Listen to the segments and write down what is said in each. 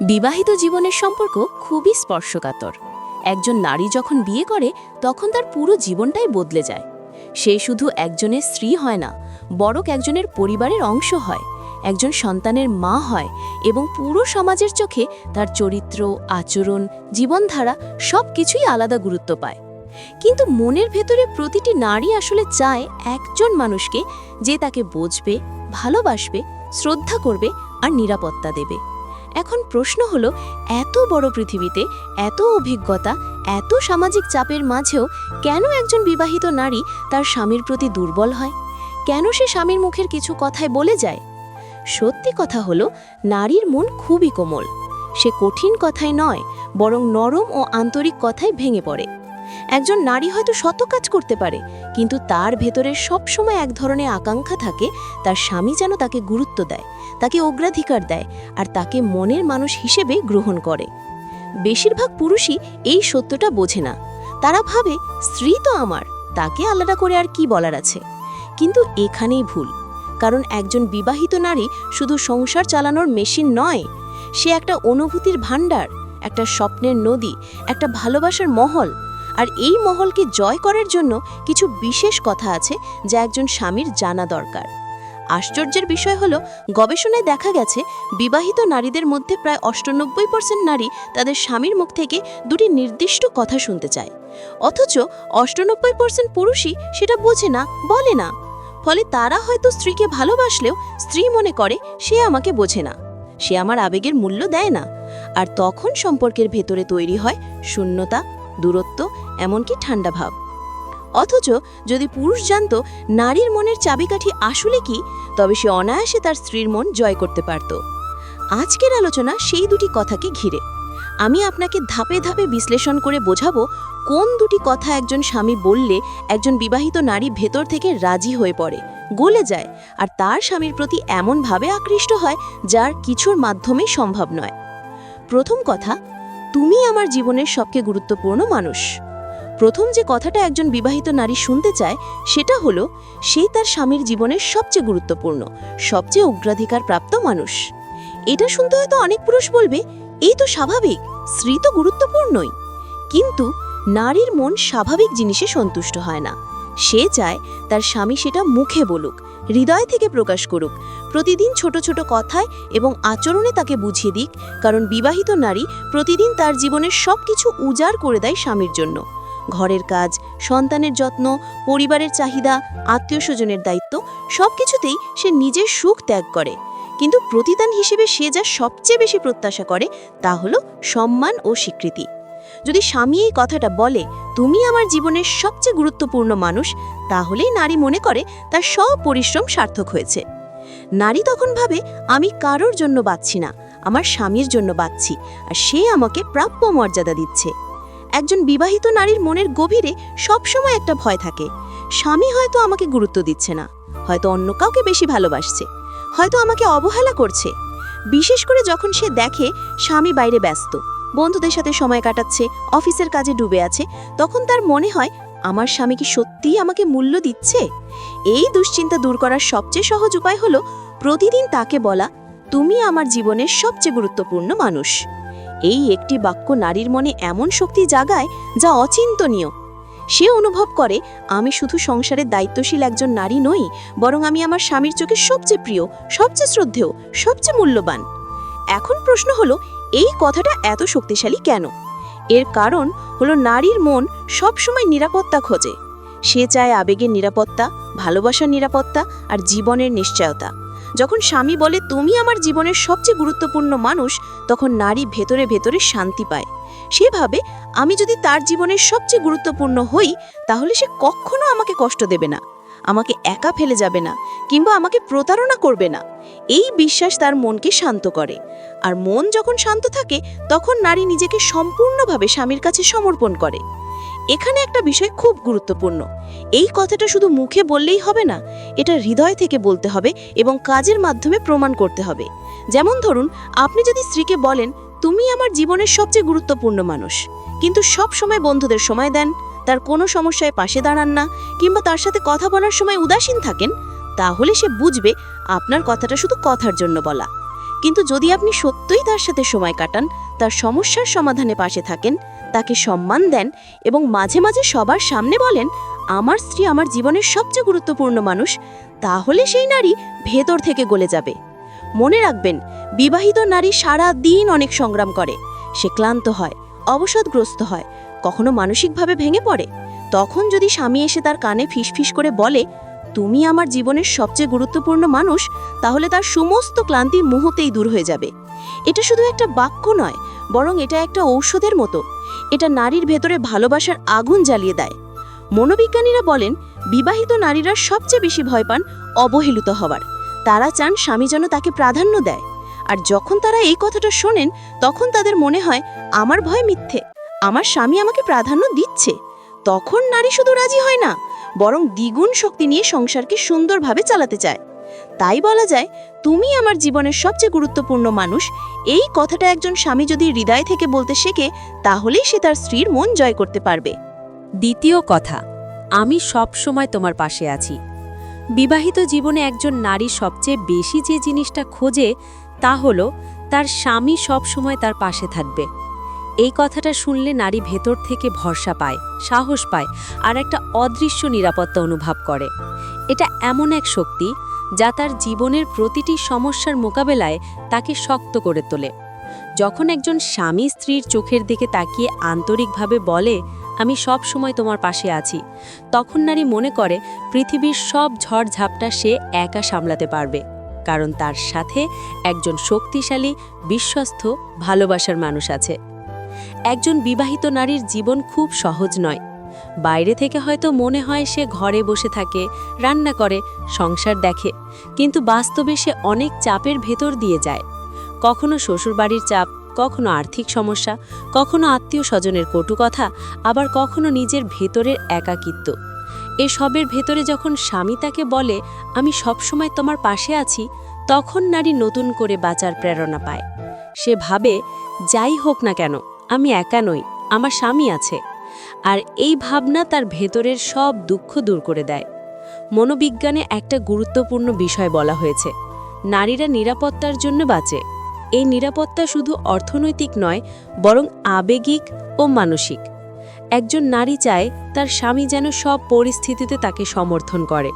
বিবাহিত জীবনের সম্পর্ক খুবই স্পর্শকাতর। একজন নারী যখন বিয়ে করে, তখন তার পুরো জীবনটাই বদলে যায়। সে শুধু একজনের স্ত্রী হয় না, বরং একজনের পরিবারের অংশ হয়, একজন সন্তানের মা হয় এবং পুরো সমাজের চোখে তার চরিত্র, আচরণ, জীবনধারা সব কিছুই আলাদা গুরুত্ব পায়। কিন্তু মনের ভেতরে প্রতিটি নারী আসলে চায় একজন মানুষকে যে তাকে বুঝবে, ভালোবাসবে, শ্রদ্ধা করবে আর নিরাপত্তা দেবে। এখন প্রশ্ন হলো, এত বড় পৃথিবীতে, এত অভিজ্ঞতা, এত সামাজিক চাপের মাঝেও কেন একজন বিবাহিত নারী তার স্বামীর প্রতি দুর্বল হয়? কেন সে স্বামীর মুখের কিছু কথায় বলে যায়? সত্যি কথা হলো, নারীর মন খুবই কোমল। সে কঠিন কথায় নয়, বরং নরম ও আন্তরিক কথায় ভেঙে পড়ে। একজন নারী হয়তো শত কাজ করতে পারে, কিন্তু তার ভেতরে সবসময় এক ধরনের আকাঙ্ক্ষা থাকে, তার স্বামী যেন তাকে গুরুত্ব দেয়, তাকে অগ্রাধিকার দেয়, আর তাকে মনের মানুষ হিসেবে গ্রহণ করে। বেশিরভাগ পুরুষই এই সত্যটা বোঝে না। তারা ভাবে, স্ত্রী তো আমার, তাকে আলাদা করে আর কি বলার আছে? কিন্তু এখানেই ভুল। কারণ একজন বিবাহিত নারী শুধু সংসার চালানোর মেশিন নয়, সে একটা অনুভূতির ভাণ্ডার, একটা স্বপ্নের নদী, একটা ভালোবাসার মহল আর এই মহলকে জয় করার জন্য কিছু বিশেষ কথা আছে যা একজন স্বামীর জানা দরকার। আশ্চর্যের বিষয় হলো, গবেষণায় দেখা গেছে, বিবাহিত নারীদের মধ্যে প্রায় অষ্টানব্বই পার্সেন্ট নারী তাদের স্বামীর মুখ থেকে দুটি নির্দিষ্ট কথা শুনতে চায়। অথচ অষ্টানব্বই পার্সেন্ট পুরুষই সেটা বোঝে না, বলে না। ফলে তারা হয়তো স্ত্রীকে ভালোবাসলেও স্ত্রী মনে করে, সে আমাকে বোঝে না। সে আমার আবেগের মূল্য দেয় না। আর তখন সম্পর্কের ভেতরে তৈরি হয় শূন্যতা দূরত্ব, এমনকি ঠান্ডা ভাব। অথচ যদি পুরুষ জানত নারীর মনের চাবিকাঠি আসলে কি, তবে সে অনায়াসে তার স্ত্রীর মন জয় করতে পারত। আজকের আলোচনা সেই দুটি কথাকে ঘিরে। আমি আপনাকে ধাপে ধাপে বিশ্লেষণ করে বোঝাবো কোন দুটি কথা একজন স্বামী বললে একজন বিবাহিত নারী ভেতর থেকে রাজি হয়ে পড়ে, গলে যায়, আর তার স্বামীর প্রতি এমনভাবে আকৃষ্ট হয় যার কিছুর মাধ্যমেই সম্ভব নয়। প্রথম কথা তুমি আমার জীবনের সবচেয়ে গুরুত্বপূর্ণ মানুষ। প্রথম যে কথাটা একজন বিবাহিত নারী শুনতে চায়, সেটা হলো সেই তার স্বামীর জীবনের সবচেয়ে গুরুত্বপূর্ণ, সবচেয়ে অগ্রাধিকার প্রাপ্ত মানুষ। এটা শুনতে হয়তো অনেক পুরুষ বলবে, এই তো স্বাভাবিক, স্ত্রী তো গুরুত্বপূর্ণই। কিন্তু নারীর মন স্বাভাবিক জিনিসে সন্তুষ্ট হয় না। সে চায় তার স্বামী সেটা মুখে বলুক হৃদয় থেকে প্রকাশ করুক। প্রতিদিন ছোট ছোট কথায় এবং আচরণে তাকে বুঝিয়ে দিক, কারণ বিবাহিত নারী প্রতিদিন তার জীবনের সব কিছু উজাড় করে দেয় স্বামীর জন্য। ঘরের কাজ, সন্তানের যত্ন, পরিবারের চাহিদা আত্মীয় স্বজনের দায়িত্ব সব কিছুতেই সে নিজের সুখ ত্যাগ করে। কিন্তু প্রতিদান হিসেবে সে যা সবচেয়ে বেশি প্রত্যাশা করে, তা হলো সম্মান ও স্বীকৃতি। যদি স্বামী এই কথাটা বলে তুমি আমার জীবনের সবচেয়ে গুরুত্বপূর্ণ মানুষ, তাহলেই নারী মনে করে তার সব পরিশ্রম সার্থক হয়েছে। নারী তখন ভাবে, আমি কারোর জন্য বাঁচছি না, আমার স্বামীর জন্য বাঁচছি, আর সে আমাকে প্রাপ্য মর্যাদা দিচ্ছে। একজন বিবাহিত নারীর মনের গভীরে সবসময় একটা ভয় থাকে। স্বামী হয়তো আমাকে গুরুত্ব দিচ্ছে না, হয়তো অন্য কাউকে বেশি ভালোবাসছে, হয়তো আমাকে অবহেলা করছে। বিশেষ করে যখন সে দেখে স্বামী বাইরে ব্যস্ত বন্ধুদের সাথে সময় কাটাচ্ছে, অফিসের কাজে ডুবে আছে, তখন তার মনে হয়, আমার স্বামী কি সত্যিই আমাকে মূল্য দিচ্ছে? এই দুশ্চিন্তা দূর করার সবচেয়ে সহজ উপায় হলো, প্রতিদিন তাকে বলা, তুমি আমার জীবনের সবচেয়ে গুরুত্বপূর্ণ মানুষ। এই একটি বাক্য নারীর মনে এমন শক্তি জাগায়, যা অচিন্তনীয়। সে অনুভব করে, আমি শুধু সংসারের দায়িত্বশীল একজন নারী নই, বরং আমি আমার স্বামীর চোখে সবচেয়ে প্রিয়, সবচেয়ে শ্রদ্ধেয়, সবচেয়ে মূল্যবান। এখন প্রশ্ন হলো এই কথাটা এত শক্তিশালী কেন? এর কারণ হলো নারীর মন সবসময় নিরাপত্তা খোঁজে। সে চায় আবেগের নিরাপত্তা, ভালোবাসার নিরাপত্তা আর জীবনের নিশ্চয়তা। যখন স্বামী বলে, তুমি আমার জীবনের সবচেয়ে গুরুত্বপূর্ণ মানুষ, তখন নারী ভেতরে ভেতরে শান্তি পায়। সেভাবে আমি যদি তার জীবনের সবচেয়ে গুরুত্বপূর্ণ হই, তাহলে সে কখনো আমাকে কষ্ট দেবে না। আমাকে একা ফেলে যাবে না কিংবা আমাকে প্রতারণা করবে না। এই বিশ্বাস তার মনকে শান্ত করে। আর মন যখন শান্ত থাকে, তখন নারী নিজেকে সম্পূর্ণভাবে স্বামীর কাছে সমর্পণ করে। এখানে একটা বিষয় খুব গুরুত্বপূর্ণ। এই কথাটা শুধু মুখে বললেই হবে না, এটা হৃদয় থেকে বলতে হবে এবং কাজের মাধ্যমে প্রমাণ করতে হবে। যেমন ধরুন, আপনি যদি স্ত্রীকে বলেন, তুমি আমার জীবনের সবচেয়ে গুরুত্বপূর্ণ মানুষ। কিন্তু সব সময় বন্ধুদের সময় দেন। তার কোনো সমস্যায় পাশে দাঁড়ান না কিংবা তার সাথে কথা বলার সময় উদাসীন থাকেন, তাহলে সে বুঝবে আপনার কথাটা শুধু কথার জন্য বলা। কিন্তু যদি আপনি সত্যই তার সাথে সময় কাটান, তার সমস্যার সমাধানে পাশে থাকেন, তাকে সম্মান দেন এবং মাঝে মাঝে সবার সামনে বলেন, আমার স্ত্রী আমার জীবনের সবচেয়ে গুরুত্বপূর্ণ মানুষ, তাহলে সেই নারী ভেতর থেকে গলে যাবে। মনে রাখবেন, বিবাহিত নারী সারা দিন অনেক সংগ্রাম করে, সে ক্লান্ত হয়। অবসাদগ্রস্ত হয়, কখনো মানসিকভাবে ভেঙে পড়ে। তখন যদি স্বামী এসে তার কানে ফিসফিস করে বলে, তুমি আমার জীবনের সবচেয়ে গুরুত্বপূর্ণ মানুষ তাহলে তার সমস্ত ক্লান্তি মুহূর্তেই দূর হয়ে যাবে। এটা শুধু একটা বাক্য নয়, বরং এটা একটা ঔষধের মতো। এটা নারীর ভেতরে ভালোবাসার আগুন জ্বালিয়ে দেয়। মনোবিজ্ঞানীরা বলেন, বিবাহিত নারীরা সবচেয়ে বেশি ভয় পান অবহেলিত হওয়ার। তারা চান স্বামী যেন তাকে প্রাধান্য দেয়। আর যখন তারা এই কথাটা শোনেন, তখন তাদের মনে হয়, আমার ভয় মিথ্যে। আমার স্বামী আমাকে প্রাধান্য দিচ্ছে। তখন নারী শুধু রাজি হয় না, বরং দ্বিগুণ শক্তি নিয়ে সংসারকে সুন্দরভাবে চালাতে চায়। তাই বলা যায়, তুমি আমার জীবনের সবচেয়ে গুরুত্বপূর্ণ মানুষ। এই কথাটা একজন স্বামী যদি হৃদয় থেকে বলতে শেখে, তাহলেই সে তার স্ত্রীর মন জয় করতে পারবে। দ্বিতীয় কথা, আমি সব সময় তোমার পাশে আছি। বিবাহিত জীবনে একজন নারী সবচেয়ে বেশি যে জিনিসটা খোঁজে তা হলো, তার স্বামী সব সময় তার পাশে থাকবে। এই কথাটা শুনলে নারী ভেতর থেকে ভরসা পায়, সাহস পায়, আর একটা অদৃশ্য নিরাপত্তা অনুভব করে। এটা এমন এক শক্তি যা তার জীবনের প্রতিটি সমস্যার মোকাবেলায় তাকে শক্ত করে তোলে। যখন একজন স্বামী স্ত্রীর চোখের দিকে তাকিয়ে আন্তরিকভাবে বলে, আমি সব সময় তোমার পাশে আছি, তখন নারী মনে করে পৃথিবীর সব ঝড় ঝাপটা সে একা সামলাতে পারবে। কারণ তার সাথে একজন শক্তিশালী, বিশ্বস্ত, ভালোবাসার মানুষ আছে। একজন বিবাহিত নারীর জীবন খুব সহজ নয়। বাইরে থেকে হয়তো মনে হয় সে ঘরে বসে থাকে, রান্না করে, সংসার দেখে, কিন্তু বাস্তবে সে অনেক চাপের ভেতর দিয়ে যায়। কখনো শ্বশুরবাড়ির চাপ, কখনো আর্থিক সমস্যা, কখনো আত্মীয় স্বজনের কটু কথা, আবার কখনো নিজের ভেতরের একাকিত্ব। এসবের ভেতরে যখন স্বামী তাকে বলে, আমি সবসময় তোমার পাশে আছি, তখন নারী নতুন করে বাঁচার প্রেরণা পায়। সে ভাবে, যাই হোক না কেন, আমি একা নই, আমার স্বামী আছে। আর এই ভাবনা তার ভেতরের সব দুঃখ দূর করে দেয়। মনোবিজ্ঞানে একটা গুরুত্বপূর্ণ বিষয় বলা হয়েছে, নারীরা নিরাপত্তার জন্য বাঁচে। এই নিরাপত্তা শুধু অর্থনৈতিক নয়, বরং আবেগিক ও মানসিক। একজন নারী চায় তার স্বামী যেন সব পরিস্থিতিতে তাকে সমর্থন করে।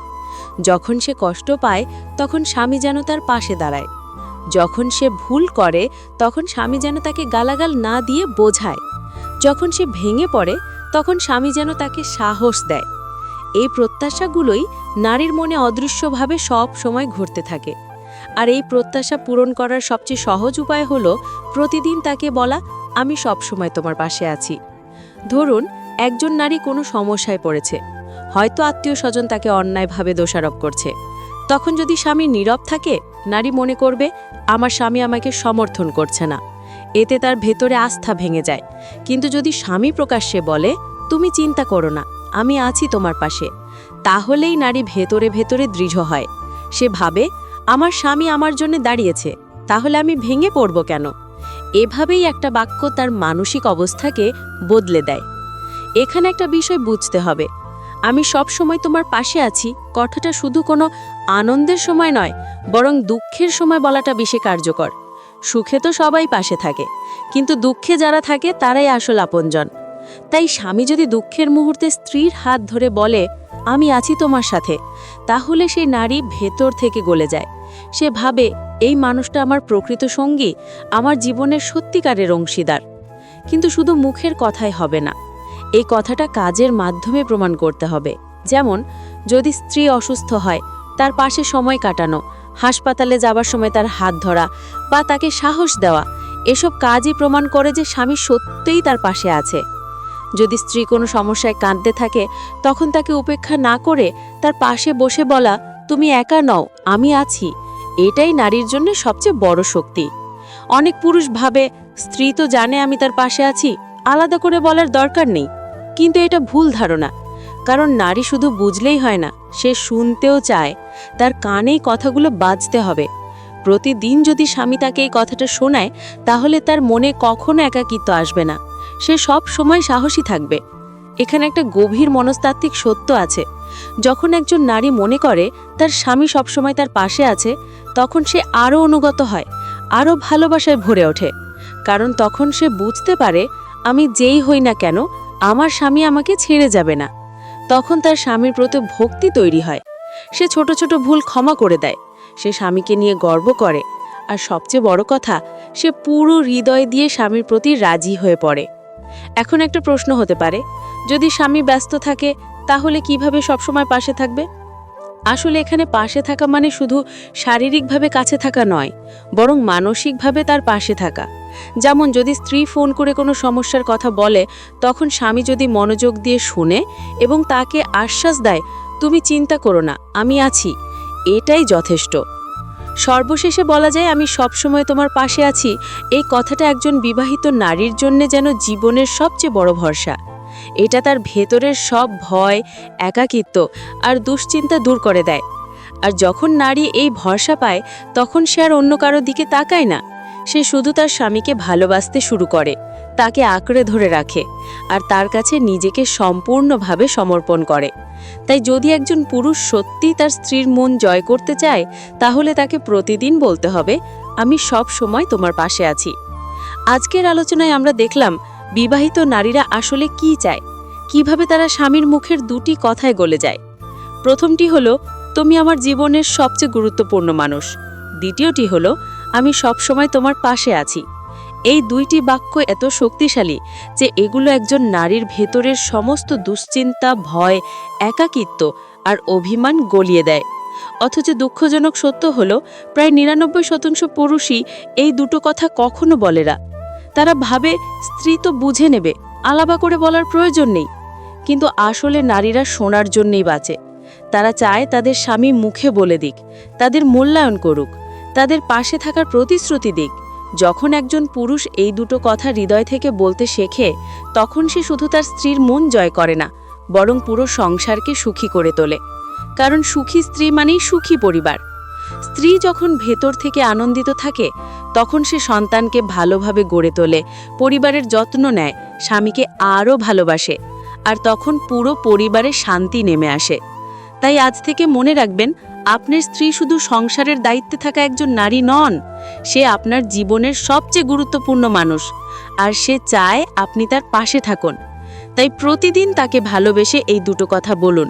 যখন সে কষ্ট পায়, তখন স্বামী যেন তার পাশে দাঁড়ায়। যখন সে ভুল করে, তখন স্বামী যেন তাকে গালাগাল না দিয়ে বোঝায়। যখন সে ভেঙে পড়ে, তখন স্বামী যেন তাকে সাহস দেয়। এই প্রত্যাশাগুলোই নারীর মনে অদৃশ্যভাবে সব সময় ঘটতে থাকে। আর এই প্রত্যাশা পূরণ করার সবচেয়ে সহজ উপায় হলো, প্রতিদিন তাকে বলা, আমি সব সময় তোমার পাশে আছি। ধরুন, একজন নারী কোনো সমস্যায় পড়েছে। হয়তো আত্মীয় স্বজন তাকে অন্যায়ভাবে দোষারোপ করছে। তখন যদি স্বামী নীরব থাকে, নারী মনে করবে, আমার স্বামী আমাকে সমর্থন করছে না। এতে তার ভেতরে আস্থা ভেঙে যায়। কিন্তু যদি স্বামী প্রকাশ্যে বলে, তুমি চিন্তা করো না, আমি আছি তোমার পাশে, তাহলেই নারী ভেতরে ভেতরে দৃঢ় হয়। সে ভাবে, আমার স্বামী আমার জন্য দাঁড়িয়েছে, তাহলে আমি ভেঙে পড়ব কেন? এভাবেই একটা বাক্য তার মানসিক অবস্থাকে বদলে দেয়। এখানে একটা বিষয় বুঝতে হবে। আমি সব সময় তোমার পাশে আছি, কথাটা শুধু কোনো আনন্দের সময় নয়, বরং দুঃখের সময় বলাটা বেশি কার্যকর। সুখে তো সবাই পাশে থাকে, কিন্তু দুঃখে যারা থাকে তারাই আসল আপনজন। তাই স্বামী যদি দুঃখের মুহূর্তে স্ত্রীর হাত ধরে বলে, আমি আছি তোমার সাথে তাহলে সেই নারী ভেতর থেকে গলে যায়। সে ভাবে, এই মানুষটা আমার প্রকৃত সঙ্গী, আমার জীবনের সত্যিকারের অংশীদার। কিন্তু শুধু মুখের কথাই হবে না, এই কথাটা কাজের মাধ্যমে প্রমাণ করতে হবে। যেমন, যদি স্ত্রী অসুস্থ হয়, তার পাশে সময় কাটানো, হাসপাতালে যাবার সময় তার হাত ধরা বা তাকে সাহস দেওয়া, এসব কাজই প্রমাণ করে যে স্বামী সত্যিই তার পাশে আছে। যদি স্ত্রী কোনো সমস্যায় কাঁদতে থাকে, তখন তাকে উপেক্ষা না করে তার পাশে বসে বলা, তুমি একা নও, আমি আছি। এটাই নারীর জন্য সবচেয়ে বড় শক্তি। অনেক পুরুষ ভাবে, স্ত্রী তো জানে আমি তার পাশে আছি, আলাদা করে বলার দরকার নেই। কিন্তু এটা ভুল ধারণা, কারণ নারী শুধু বুঝলেই হয় না, সে শুনতেও চায়, তার কানেই কথাগুলো বাজতে হবে। প্রতিদিন যদি স্বামী তাকে এই কথাটা শোনায়, তাহলে তার মনে কখনো একাকিত্ব আসবে না। সে সব সময় সাহসী থাকবে। এখানে একটা গভীর মনস্তাত্ত্বিক সত্য আছে। যখন একজন নারী মনে করে, তার স্বামী সবসময় তার পাশে আছে তখন সে আরও অনুগত হয়, আরও ভালোবাসায় ভরে ওঠে। কারণ তখন সে বুঝতে পারে, আমি যেই হই না কেন, আমার স্বামী আমাকে ছেড়ে যাবে না। তখন তার স্বামীর প্রতি ভক্তি তৈরি হয়। সে ছোট ছোট ভুল ক্ষমা করে দেয়। সে স্বামীকে নিয়ে গর্ব করে। আর সবচেয়ে বড় কথা, সে পুরো হৃদয় দিয়ে স্বামীর প্রতি রাজি হয়ে পড়ে। এখন একটা প্রশ্ন হতে পারে, যদি স্বামী ব্যস্ত থাকে, তাহলে কীভাবে সবসময় পাশে থাকবে? আসলে এখানে পাশে থাকা মানে শুধু শারীরিকভাবে কাছে থাকা নয়, বরং মানসিকভাবে তার পাশে থাকা। যেমন যদি স্ত্রী ফোন করে কোনো সমস্যার কথা বলে, তখন স্বামী যদি মনোযোগ দিয়ে শুনে এবং তাকে আশ্বাস দেয়, তুমি চিন্তা করো না, আমি আছি। এটাই যথেষ্ট। সর্বশেষে বলা যায়, আমি সবসময় তোমার পাশে আছি। এই কথাটা একজন বিবাহিত নারীর জন্য যেন জীবনের সবচেয়ে বড় ভরসা। এটা তার ভেতরের সব ভয়, একাকিত্ব আর দুশ্চিন্তা দূর করে দেয়। আর যখন নারী এই ভরসা পায়, তখন সে আর অন্য কারও দিকে তাকায় না। সে শুধু তার স্বামীকে ভালোবাসতে শুরু করে, তাকে আঁকড়ে ধরে রাখে আর তার কাছে নিজেকে সম্পূর্ণভাবে সমর্পণ করে। তাই যদি একজন পুরুষ সত্যি তার স্ত্রীর মন জয় করতে চায়, তাহলে তাকে প্রতিদিন বলতে হবে, আমি সব সময় তোমার পাশে আছি। আজকের আলোচনায় আমরা দেখলাম বিবাহিত নারীরা আসলে কি চায়? কীভাবে তারা স্বামীর মুখের দুটি কথায় গলে যায়? প্রথমটি হলো, তুমি আমার জীবনের সবচেয়ে গুরুত্বপূর্ণ মানুষ। দ্বিতীয়টি হলো, আমি সবসময় তোমার পাশে আছি। এই দুইটি বাক্য এত শক্তিশালী যে এগুলো একজন নারীর ভেতরের সমস্ত দুশ্চিন্তা, ভয়, একাকিত্ব আর অভিমান গলিয়ে দেয়। অথচ দুঃখজনক সত্য হলো, প্রায় নিরানব্বই শতাংশ পুরুষই এই দুটো কথা কখনো বলে না। তারা ভাবে স্ত্রী তো বুঝে নেবে, আলাবা করে বলার প্রয়োজন নেই। কিন্তু আসলে নারীরা শোনার জন্যই বাঁচে। তারা চায় তাদের স্বামী মুখে বলে দিক, তাদের মূল্যায়ন করুক, তাদের পাশে থাকার প্রতিশ্রুতি দিক। যখন একজন পুরুষ এই দুটো কথা হৃদয় থেকে বলতে শেখে, তখন সে শুধু তার স্ত্রীর মন জয় করে না, বরং পুরো সংসারকে সুখী করে তোলে। কারণ সুখী স্ত্রী মানেই সুখী পরিবার। স্ত্রী যখন ভেতর থেকে আনন্দিত থাকে, তখন সে সন্তানকে ভালোভাবে গড়ে তোলে, পরিবারের যত্ন নেয়, স্বামীকে আরও ভালোবাসে, আর তখন পুরো পরিবারে শান্তি নেমে আসে। তাই আজ থেকে মনে রাখবেন, আপনার স্ত্রী শুধু সংসারের দায়িত্বে থাকা একজন নারী নন, সে আপনার জীবনের সবচেয়ে গুরুত্বপূর্ণ মানুষ, আর সে চায় আপনি তার পাশে থাকুন। তাই প্রতিদিন তাকে ভালোবেসে এই দুটো কথা বলুন।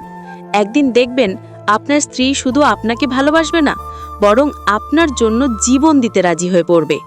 একদিন দেখবেন আপনার স্ত্রী শুধু আপনাকে ভালোবাসবে না বরং আপনার জন্য জীবন দিতে রাজি হয়ে পড়বে।